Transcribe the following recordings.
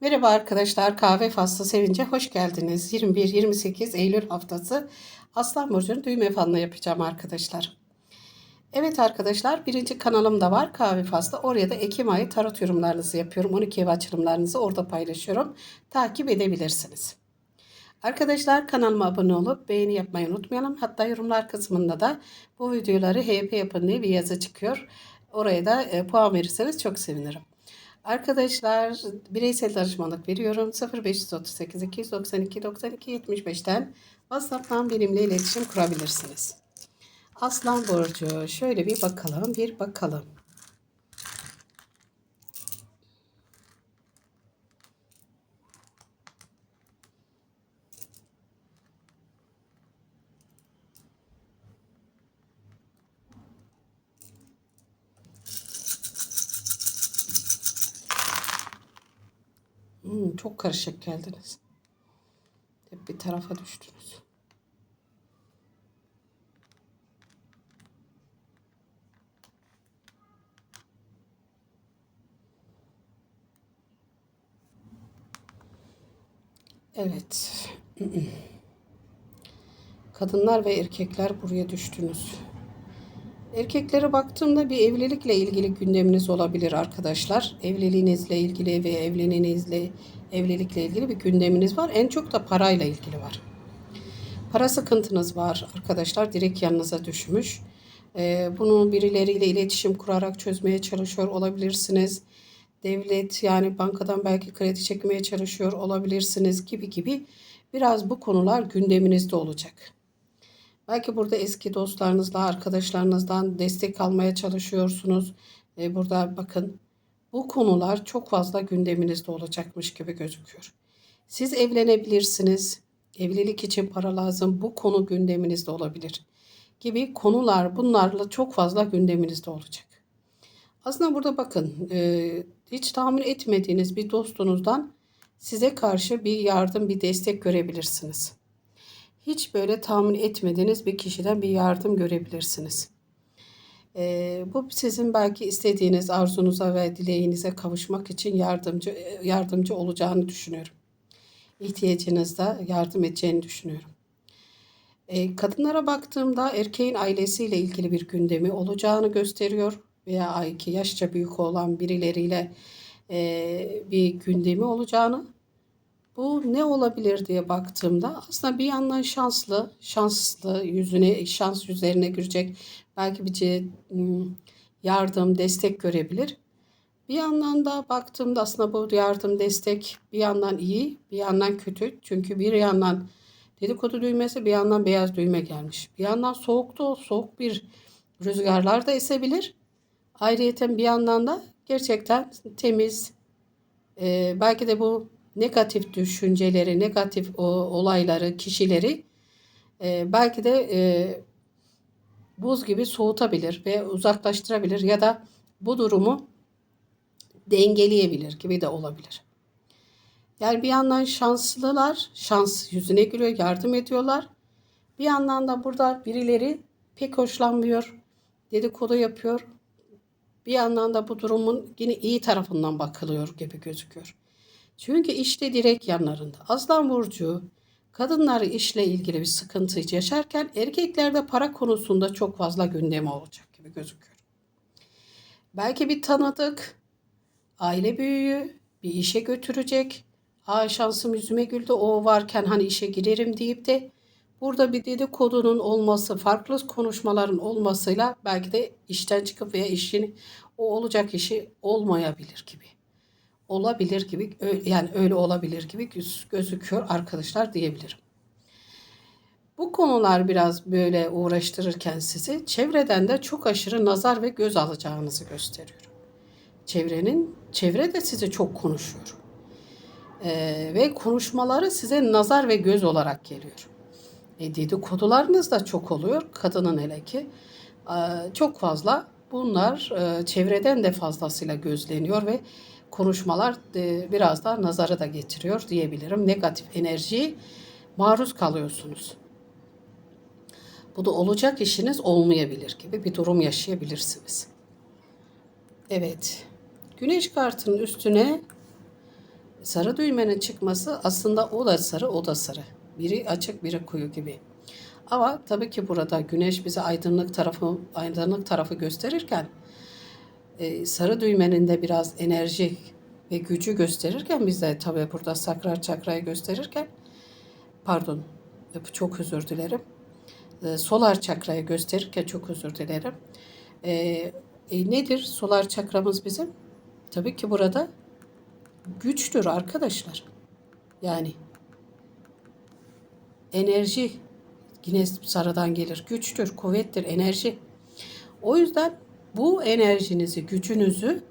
Merhaba arkadaşlar, kahve faslı sevince hoş geldiniz. 21-28 Eylül haftası Aslan Burcu'nun düğme falını yapacağım arkadaşlar. Evet arkadaşlar, birinci kanalım da var kahve faslı. Oraya da Ekim ayı tarot yorumlarınızı yapıyorum. 12 ev açılımlarınızı orada paylaşıyorum. Takip edebilirsiniz. Arkadaşlar kanalıma abone olup beğeni yapmayı unutmayalım. Hatta yorumlar kısmında da bu videoları HP yapın diye bir yazı çıkıyor. Oraya da e, puan verirseniz çok sevinirim. Arkadaşlar bireysel danışmanlık veriyorum. 0538 292 92 75'ten WhatsApp'tan benimle iletişim kurabilirsiniz. Aslan Burcu şöyle bir bakalım bir bakalım. Hmm, çok karışık geldiniz. Hep bir tarafa düştünüz. Evet. Kadınlar ve erkekler buraya düştünüz. Erkeklere baktığımda bir evlilikle ilgili gündeminiz olabilir arkadaşlar. Evliliğinizle ilgili ve evliliğinizle evlilikle ilgili bir gündeminiz var. En çok da parayla ilgili var. Para sıkıntınız var arkadaşlar. Direkt yanınıza düşmüş. Ee, bunu birileriyle iletişim kurarak çözmeye çalışıyor olabilirsiniz. Devlet yani bankadan belki kredi çekmeye çalışıyor olabilirsiniz gibi gibi. Biraz bu konular gündeminizde olacak. Belki burada eski dostlarınızla, arkadaşlarınızdan destek almaya çalışıyorsunuz. E, burada bakın bu konular çok fazla gündeminizde olacakmış gibi gözüküyor. Siz evlenebilirsiniz. Evlilik için para lazım. Bu konu gündeminizde olabilir. Gibi konular bunlarla çok fazla gündeminizde olacak. Aslında burada bakın e, hiç tahmin etmediğiniz bir dostunuzdan size karşı bir yardım, bir destek görebilirsiniz hiç böyle tahmin etmediğiniz bir kişiden bir yardım görebilirsiniz. Ee, bu sizin belki istediğiniz arzunuza ve dileğinize kavuşmak için yardımcı yardımcı olacağını düşünüyorum. İhtiyacınızda yardım edeceğini düşünüyorum. Ee, kadınlara baktığımda erkeğin ailesiyle ilgili bir gündemi olacağını gösteriyor veya iki yaşça büyük olan birileriyle e, bir gündemi olacağını bu ne olabilir diye baktığımda aslında bir yandan şanslı, şanslı yüzüne, şans yüzlerine girecek belki bir yardım, destek görebilir. Bir yandan da baktığımda aslında bu yardım, destek bir yandan iyi, bir yandan kötü. Çünkü bir yandan dedikodu düğmesi, bir yandan beyaz düğme gelmiş. Bir yandan soğukta soğuk bir rüzgarlar da esebilir. Ayrıyeten bir yandan da gerçekten temiz, e, belki de bu negatif düşünceleri, negatif olayları, kişileri e, belki de e, buz gibi soğutabilir ve uzaklaştırabilir ya da bu durumu dengeleyebilir gibi de olabilir. Yani bir yandan şanslılar, şans yüzüne gülüyor, yardım ediyorlar. Bir yandan da burada birileri pek hoşlanmıyor, dedikodu yapıyor. Bir yandan da bu durumun yine iyi tarafından bakılıyor gibi gözüküyor. Çünkü işte direkt yanlarında. Aslan Burcu kadınları işle ilgili bir sıkıntı yaşarken erkeklerde para konusunda çok fazla gündemi olacak gibi gözüküyor. Belki bir tanıdık, aile büyüğü bir işe götürecek. Aa şansım yüzüme güldü o varken hani işe girerim deyip de burada bir dedikodunun olması, farklı konuşmaların olmasıyla belki de işten çıkıp veya işini o olacak işi olmayabilir gibi olabilir gibi yani öyle olabilir gibi gözüküyor arkadaşlar diyebilirim. Bu konular biraz böyle uğraştırırken sizi çevreden de çok aşırı nazar ve göz alacağınızı gösteriyor. Çevrenin çevre de sizi çok konuşuyor. Ee, ve konuşmaları size nazar ve göz olarak geliyor. E, dedikodularınız da çok oluyor. Kadının hele ki e, çok fazla bunlar e, çevreden de fazlasıyla gözleniyor ve konuşmalar e, biraz da nazara da getiriyor diyebilirim. Negatif enerjiyi maruz kalıyorsunuz. Bu da olacak işiniz olmayabilir gibi bir durum yaşayabilirsiniz. Evet. Güneş kartının üstüne sarı düğmenin çıkması aslında o da sarı o da sarı. Biri açık biri koyu gibi. Ama tabii ki burada güneş bize aydınlık tarafı aydınlık tarafı gösterirken e, sarı düğmenin de biraz enerji ve gücü gösterirken bize tabii burada sakral çakrayı gösterirken pardon e, çok özür dilerim. E, solar çakrayı gösterirken çok özür dilerim. E, nedir solar çakramız bizim? Tabii ki burada güçtür arkadaşlar. Yani enerji yine sarıdan gelir. Güçtür, kuvvettir, enerji. O yüzden bu enerjinizi, gücünüzü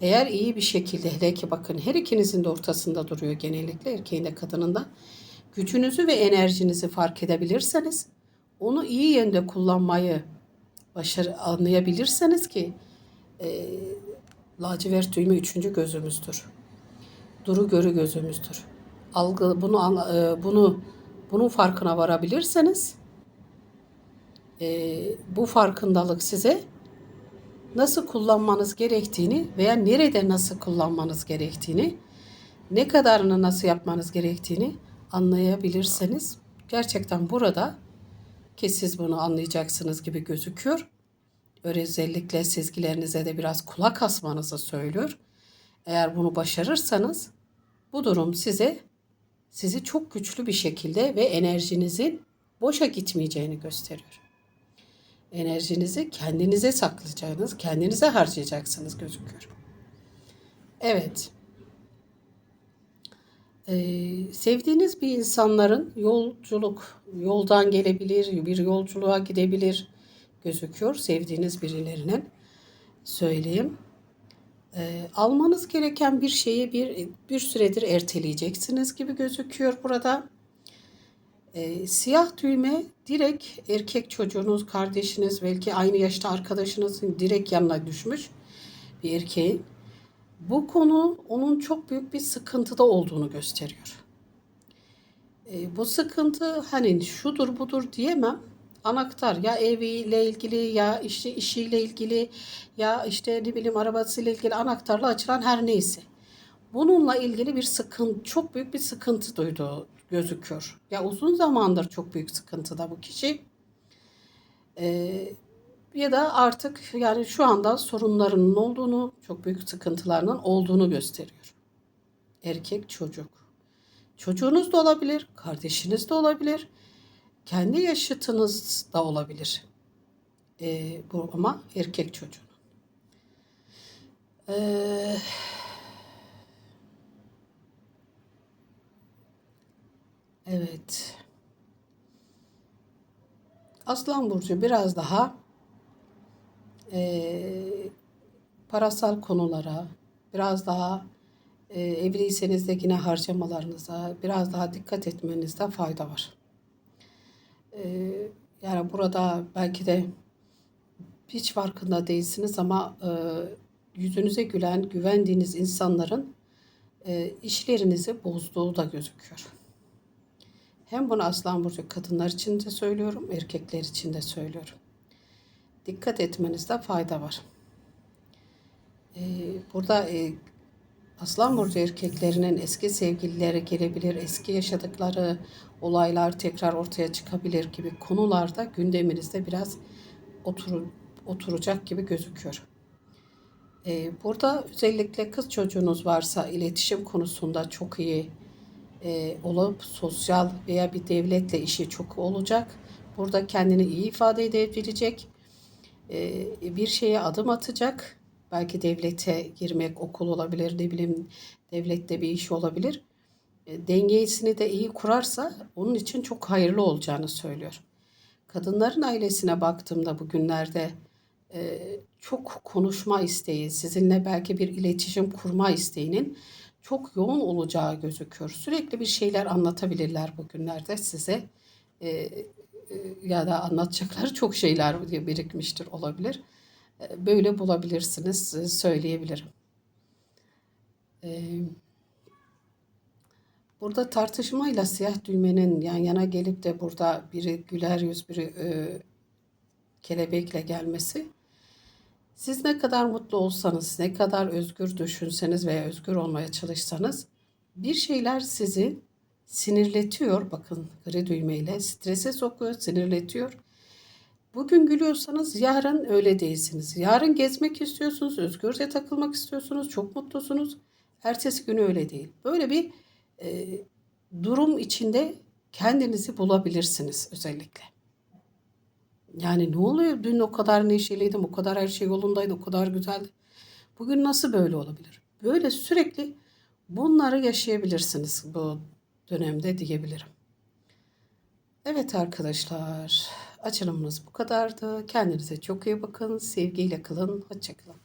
eğer iyi bir şekilde hele ki bakın her ikinizin de ortasında duruyor genellikle erkeğin de kadının da gücünüzü ve enerjinizi fark edebilirseniz onu iyi yönde kullanmayı başarı anlayabilirseniz ki e, lacivert düğme üçüncü gözümüzdür. Duru görü gözümüzdür. Algı bunu e, bunu bunun farkına varabilirseniz e, bu farkındalık size nasıl kullanmanız gerektiğini veya nerede nasıl kullanmanız gerektiğini, ne kadarını nasıl yapmanız gerektiğini anlayabilirseniz gerçekten burada ki siz bunu anlayacaksınız gibi gözüküyor. Özellikle sezgilerinize de biraz kulak asmanızı söylüyor. Eğer bunu başarırsanız bu durum size sizi çok güçlü bir şekilde ve enerjinizin boşa gitmeyeceğini gösteriyor. Enerjinizi kendinize saklayacağınız, kendinize harcayacaksınız gözüküyor. Evet. Ee, sevdiğiniz bir insanların yolculuk, yoldan gelebilir, bir yolculuğa gidebilir gözüküyor. Sevdiğiniz birilerinin söyleyeyim. Ee, almanız gereken bir şeyi bir bir süredir erteleyeceksiniz gibi gözüküyor burada. Ee, siyah düğme direkt erkek çocuğunuz, kardeşiniz, belki aynı yaşta arkadaşınızın direkt yanına düşmüş bir erkeğin. Bu konu onun çok büyük bir sıkıntıda olduğunu gösteriyor. Ee, bu sıkıntı hani şudur budur diyemem. Anahtar ya eviyle ilgili ya işte işiyle ilgili ya işte ne bileyim arabasıyla ilgili anahtarla açılan her neyse. Bununla ilgili bir sıkıntı, çok büyük bir sıkıntı duyduğu gözüküyor. Ya uzun zamandır çok büyük sıkıntıda bu kişi. Ee, ya da artık yani şu anda sorunlarının olduğunu, çok büyük sıkıntılarının olduğunu gösteriyor. Erkek çocuk. Çocuğunuz da olabilir, kardeşiniz de olabilir, kendi yaşıtınız da olabilir. Ee, bu ama erkek çocuğun. Ee, evet. Aslan Burcu biraz daha eee, parasal konulara, biraz daha eee, evliyseniz de yine harcamalarınıza biraz daha dikkat etmenizde fayda var. Eee, yani burada belki de hiç farkında değilsiniz ama eee, yüzünüze gülen, güvendiğiniz insanların eee, işlerinizi bozduğu da gözüküyor. Hem bunu Aslan Burcu kadınlar için de söylüyorum, erkekler için de söylüyorum. Dikkat etmenizde fayda var. Ee, burada e, Aslan Burcu erkeklerinin eski sevgilileri gelebilir, eski yaşadıkları olaylar tekrar ortaya çıkabilir gibi konularda gündeminizde biraz otur, oturacak gibi gözüküyor. Ee, burada özellikle kız çocuğunuz varsa iletişim konusunda çok iyi e, olup sosyal veya bir devletle işi çok olacak. Burada kendini iyi ifade edebilecek. E, bir şeye adım atacak. Belki devlete girmek, okul olabilir, ne bileyim devlette bir iş olabilir. E, dengesini de iyi kurarsa onun için çok hayırlı olacağını söylüyor. Kadınların ailesine baktığımda bugünlerde e, çok konuşma isteği, sizinle belki bir iletişim kurma isteğinin çok yoğun olacağı gözüküyor. Sürekli bir şeyler anlatabilirler bugünlerde size. E, e, ya da anlatacakları çok şeyler birikmiştir olabilir. E, böyle bulabilirsiniz e, söyleyebilirim. E, burada tartışmayla siyah düğmenin yan yana gelip de burada biri güler yüz biri e, kelebekle gelmesi siz ne kadar mutlu olsanız, ne kadar özgür düşünseniz veya özgür olmaya çalışsanız bir şeyler sizi sinirletiyor. Bakın gri düğmeyle strese sokuyor, sinirletiyor. Bugün gülüyorsanız yarın öyle değilsiniz. Yarın gezmek istiyorsunuz, özgürce takılmak istiyorsunuz, çok mutlusunuz. Ertesi günü öyle değil. Böyle bir e, durum içinde kendinizi bulabilirsiniz özellikle. Yani ne oluyor? Dün o kadar neşeliydim, o kadar her şey yolundaydı, o kadar güzeldi. Bugün nasıl böyle olabilir? Böyle sürekli bunları yaşayabilirsiniz bu dönemde diyebilirim. Evet arkadaşlar, açılımımız bu kadardı. Kendinize çok iyi bakın, sevgiyle kalın, hoşçakalın.